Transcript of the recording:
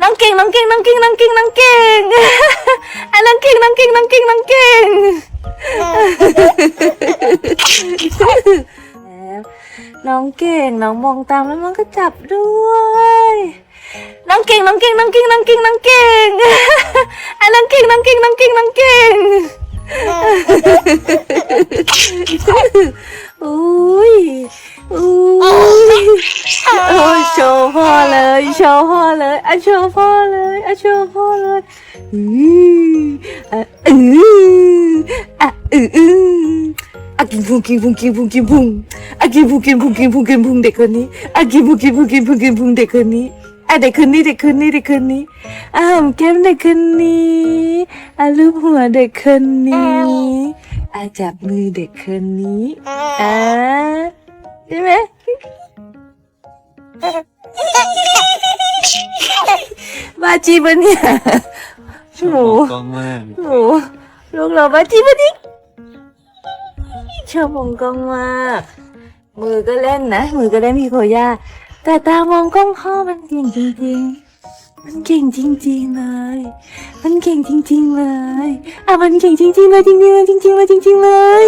น้องเก่งน้องเก่งน้องเก่งน้องเก่งน้องเก่งไอะน้องเก่งน้องเก่งน้องเก่งน้องเก่งแล้วน้องเก่งน้องมองตามแล้วมันก็จับด้วย น้องเก่งน้องเก่งน้องเก่งน้องเก่งน้องเก่งไอะน้องเก่งน้องเก่งน้องเก่งน้องเก่ง อุ้ยอุ้ยโอ้ยโชว์พ่อเลยโชว์พ่อเลยอะโชว์พ่อเลยอะโชว์พ่อเลยอืออะอืออะอืออืออะกินพุงกินพุงกินพุงกินพุงอะกินพุงกินพุงกินพุงกินพุงเด็กคนนี้อะกินพุงกินพุงกินพุงกินพุงเด็กคนนี้ อะเด็กคนนี้เด็กคนนี้เด็กคนนี้อะหอมแก้มเด็กคนนี้อะลูบหัวเด็กคนนี้อะจับมือเด็กคนนี้อะใช่ไหมบ้าจีปะเนี่ยหมูกล้องมากหมูลูกเราบ้าจีปะเนี่ยชอบมองกล้องมาก มือก็เล่นนะ มือก็เล่นพี่โคย่า แต่ตามองกล้องพ่อมันเก่งจริงๆ มันเก่งจริง ๆเลย มันเก่งจริง ๆ เลย อะมันเก่งจริงๆเลยจริงๆเลยจริงๆเลยจริงๆเลย